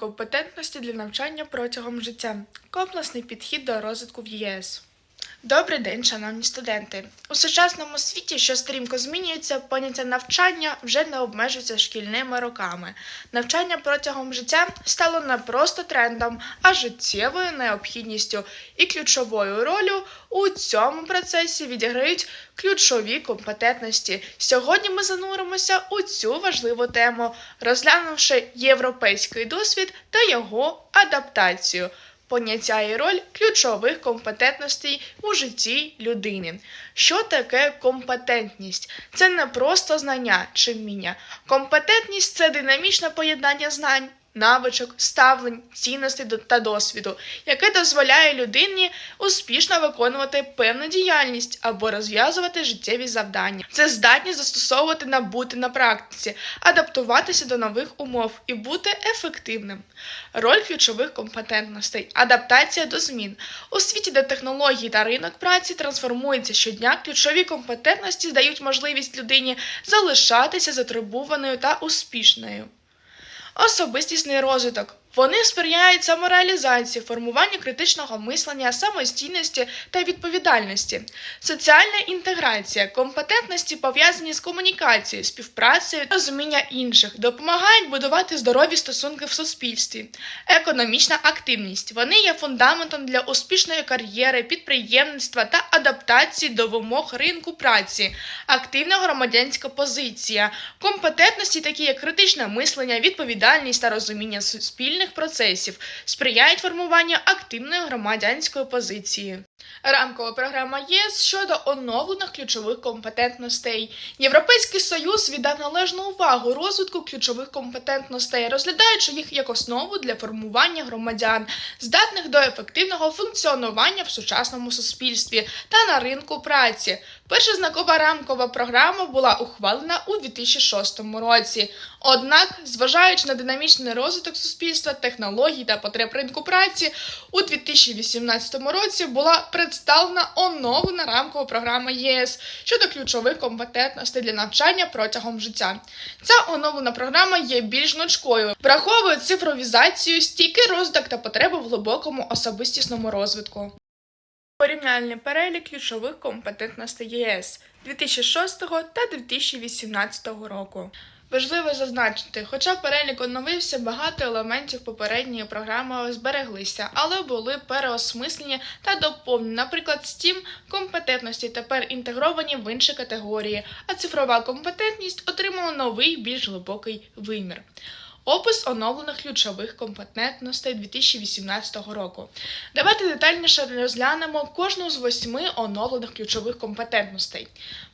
компетентності для навчання протягом життя, комплексний підхід до розвитку в ЄС. Добрий день, шановні студенти. У сучасному світі, що стрімко змінюється, поняття навчання вже не обмежується шкільними роками. Навчання протягом життя стало не просто трендом, а життєвою необхідністю і ключовою ролью у цьому процесі відіграють ключові компетентності. Сьогодні ми зануримося у цю важливу тему, розглянувши європейський досвід та його адаптацію. Поняття і роль ключових компетентностей у житті людини. Що таке компетентність? Це не просто знання чи вміння. Компетентність це динамічне поєднання знань, навичок, ставлень, цінностей та досвіду, яке дозволяє людині успішно виконувати певну діяльність або розв'язувати життєві завдання. Це здатність застосовувати набути на практиці, адаптуватися до нових умов і бути ефективним. Роль ключових компетентностей, адаптація до змін. У світі, де технології та ринок праці трансформуються щодня, ключові компетентності дають можливість людині залишатися затребуваною та успішною. Особистісний розвиток. Вони сприяють самореалізації, формуванню критичного мислення, самостійності та відповідальності. Соціальна інтеграція, компетентності пов'язані з комунікацією, співпрацею, розуміння інших, допомагають будувати здорові стосунки в суспільстві. Економічна активність. Вони є фундаментом для успішної кар'єри, підприємництва та адаптації до вимог ринку праці. Активна громадянська позиція, компетентності, такі як критичне мислення, відповідальність та розуміння суспільних процесів, сприяють формуванню активної громадянської позиції. Рамкова програма ЄС щодо оновлених ключових компетентностей. Європейський Союз віддав належну увагу розвитку ключових компетентностей, розглядаючи їх як основу для формування громадян, здатних до ефективного функціонування в сучасному суспільстві та на ринку праці. Перша знакова рамкова програма була ухвалена у 2006 році. Однак, зважаючи на динамічний розвиток суспільства, технологій та потреб ринку праці, у 2018 році була представлена оновлена рамкова програма ЄС щодо ключових компетентностей для навчання протягом життя. Ця оновлена програма є більш гнучкою, враховує цифровізацію, стійкий розвиток та потреби в глибокому особистісному розвитку. Порівняльний перелік ключових компетентностей ЄС 2006 та 2018 року. Важливо зазначити, хоча перелік оновився, багато елементів попередньої програми збереглися, але були переосмислені та доповнені. Наприклад, STEAM компетентності тепер інтегровані в інші категорії, а цифрова компетентність отримала новий більш глибокий вимір. Опис оновлених ключових компетентностей 2018 року. Давайте детальніше розглянемо кожну з восьми оновлених ключових компетентностей.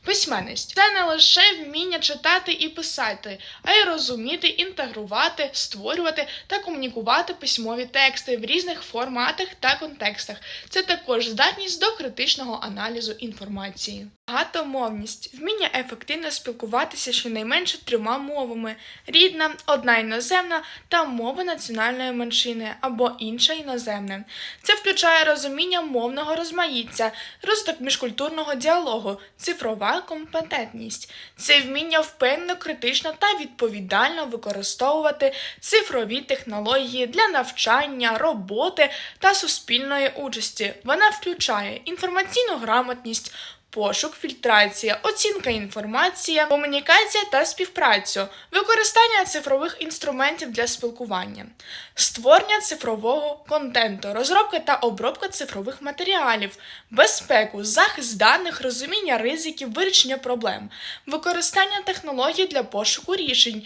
Письменність це не лише вміння читати і писати, а й розуміти, інтегрувати, створювати та комунікувати письмові тексти в різних форматах та контекстах. Це також здатність до критичного аналізу інформації. Багатомовність вміння ефективно спілкуватися щонайменше трьома мовами: рідна, одна іноземна та мова національної меншини або інша іноземна. Це включає розуміння мовного розмаїття, розвиток міжкультурного діалогу, цифрова компетентність, це вміння впевнено, критично та відповідально використовувати цифрові технології для навчання, роботи та суспільної участі. Вона включає інформаційну грамотність. Пошук, фільтрація, оцінка інформації, комунікація та співпрацю, використання цифрових інструментів для спілкування, створення цифрового контенту, розробка та обробка цифрових матеріалів, безпеку, захист даних, розуміння ризиків, вирішення проблем, використання технологій для пошуку рішень.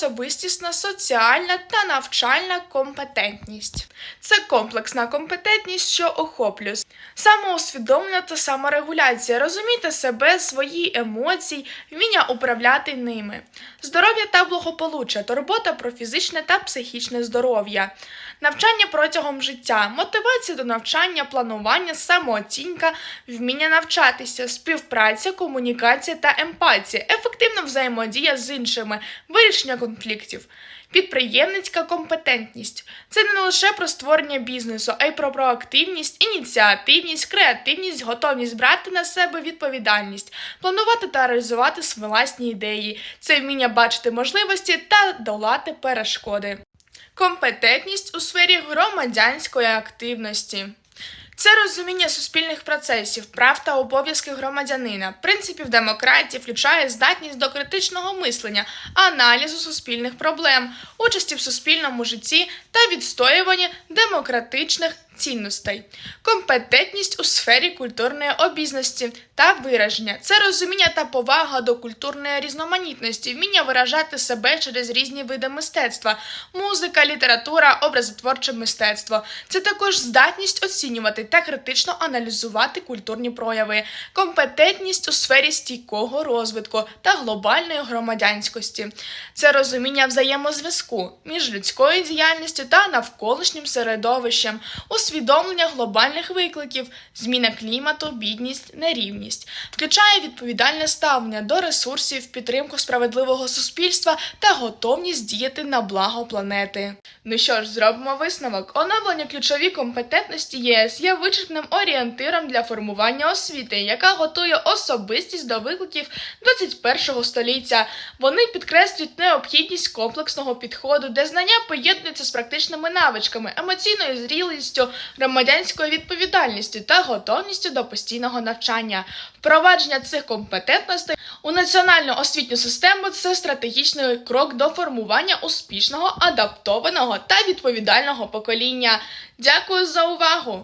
Особистісна, соціальна та навчальна компетентність. Це комплексна компетентність, що охоплює самоусвідомлення та саморегуляція, розуміти себе, свої емоції, вміння управляти ними, здоров'я та благополуччя, турбота про фізичне та психічне здоров'я, навчання протягом життя, мотивація до навчання, планування, самооцінка, вміння навчатися, співпраця, комунікація та емпатія, ефективна взаємодія з іншими, вирішення конфліктів. Підприємницька компетентність це не лише про створення бізнесу, а й про проактивність, ініціативність, креативність, готовність брати на себе відповідальність, планувати та реалізувати свої власні ідеї. Це вміння бачити можливості та долати перешкоди. компетентність у сфері громадянської активності. Це розуміння суспільних процесів, прав та обов'язків громадянина, принципів демократії включає здатність до критичного мислення, аналізу суспільних проблем, участі в суспільному житті та відстоюванні демократичних цінностей, компетентність у сфері культурної обізності та вираження. Це розуміння та повага до культурної різноманітності, вміння виражати себе через різні види мистецтва, музика, література, образотворче мистецтво. Це також здатність оцінювати та критично аналізувати культурні прояви, компетентність у сфері стійкого розвитку та глобальної громадянськості. Це розуміння взаємозв'язку між людською діяльністю та навколишнім середовищем, усвідомлення глобальних викликів, зміна клімату, бідність, нерівність, включає відповідальне ставлення до ресурсів, підтримку справедливого суспільства та готовність діяти на благо планети. Ну що ж, зробимо висновок. Оновлення ключові компетентності ЄС є вичерпним орієнтиром для формування освіти, яка готує особистість до викликів 21 століття. Вони підкреслюють необхідність комплексного підходу, де знання поєднуються з практичними навичками, емоційною зрілістю, громадянською відповідальністю та готовністю до постійного навчання. Впровадження цих компетентностей у національну освітню систему це стратегічний крок до формування успішного, адаптованого та відповідального покоління. Дякую за увагу!